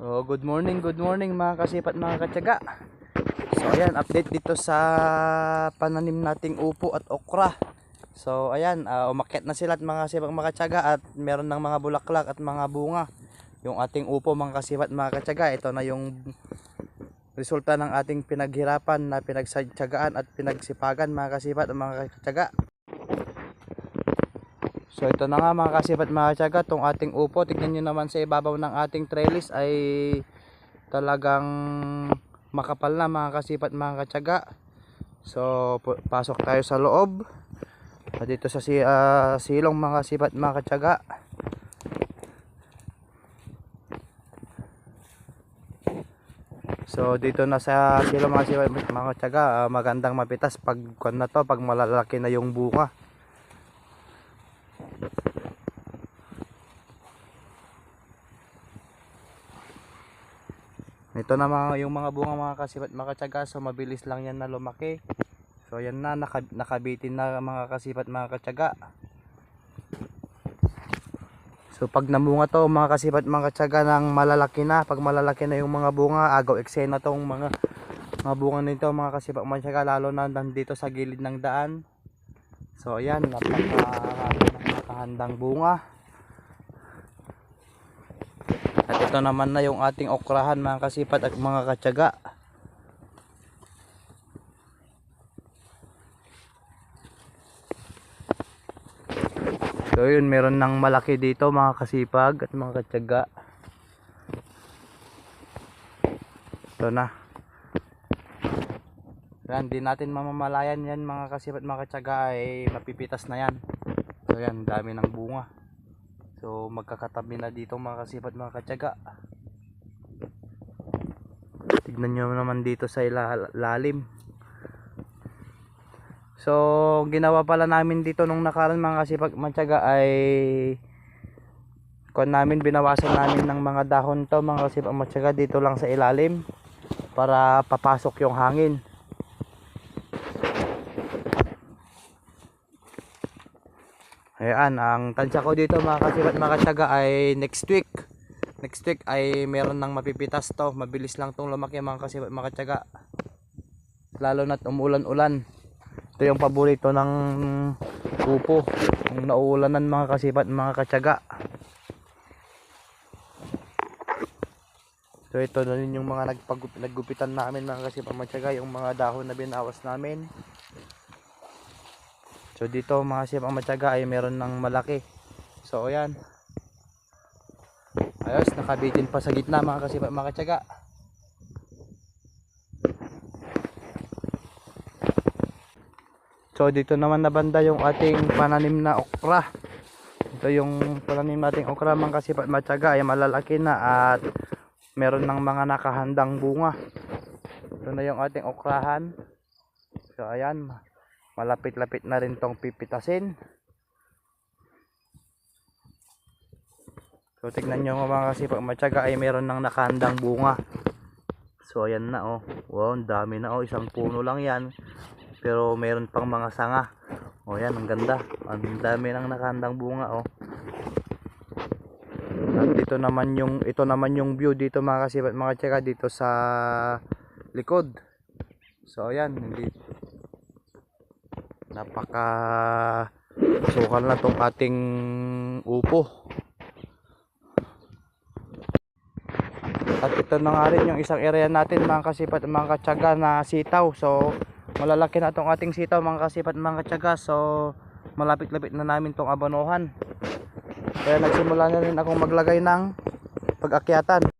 Oh, good morning, good morning mga kasipat mga katyaga. So ayan, update dito sa pananim nating upo at okra. So ayan, uh, umakyat na sila at mga kasipat mga katyaga at meron ng mga bulaklak at mga bunga. Yung ating upo mga kasipat mga katyaga, ito na yung resulta ng ating pinaghirapan na pinagsatyagaan at pinagsipagan mga kasipat at mga katyaga. So ito na nga mga kasipat mga katyaga, tong ating upo, tignan nyo naman sa ibabaw ng ating trellis ay talagang makapal na mga kasipat mga katyaga. So pasok tayo sa loob. At dito sa si, ah, silong mga kasipat mga katyaga. So dito na sa silong mga kasipat mga katyaga, ah, magandang mapitas pag na to, pag malalaki na yung bunga. Ito na mga, yung mga bunga mga kasipat mga katsaga, so mabilis lang yan na lumaki. So yan na, naka, nakabitin na mga kasipat mga katsaga. So pag namunga to mga kasipat mga katsaga ng malalaki na, pag malalaki na yung mga bunga, agaw eksena tong mga mga bunga nito mga kasipat mga katsaga, lalo na nandito sa gilid ng daan. So ayan, napaka nakahandang bunga. At ito naman na yung ating okrahan mga kasipat at mga katyaga. So yun, meron ng malaki dito mga kasipag at mga katyaga. Ito na. Yan, di natin mamamalayan yan mga kasipat mga katyaga ay mapipitas na yan. Yan, dami ng bunga. So magkakatabi na dito mga kasipat mga katyaga. Tignan nyo naman dito sa ila- lalim. So ginawa pala namin dito nung nakaraan mga kasipat mga katyaga ay kon namin binawasan namin ng mga dahon to mga kasipat mga katyaga dito lang sa ilalim para papasok yung hangin. Ayan, ang tansya ko dito mga kasipat mga katyaga ay next week. Next week ay meron nang mapipitas to. Mabilis lang tong lumaki mga kasipat mga katyaga. Lalo na't umulan-ulan. Ito yung paborito ng upo. Yung nauulanan mga kasipat mga katyaga. So ito na rin yung mga nagpag- naggupitan namin mga kasipat mga katyaga. Yung mga dahon na binawas namin. So dito mga siyap ang matyaga ay meron ng malaki. So ayan. Ayos, nakabitin pa sa gitna mga kasip mga. So dito naman na banda yung ating pananim na okra. Ito yung pananim nating okra mga kasip at matyaga ay malalaki na at meron ng mga nakahandang bunga. Ito na yung ating okrahan. So ayan, malapit-lapit na rin tong pipitasin. So tignan nyo mga kasi pag matyaga ay meron ng nakahandang bunga. So ayan na oh. Wow ang dami na oh. Isang puno lang yan. Pero meron pang mga sanga. Oh yan ang ganda. Ang dami ng nakahandang bunga oh. At dito naman yung ito naman yung view dito mga kasi mga tsaka dito sa likod. So ayan hindi napaka sukal na tong ating upo. At ito na nga rin yung isang area natin mga kasipat mga katsaga na sitaw. So malalaki na tong ating sitaw mga kasipat mga katsaga. So malapit-lapit na namin tong abanuhan kaya nagsimula na rin akong maglagay ng pag-akyatan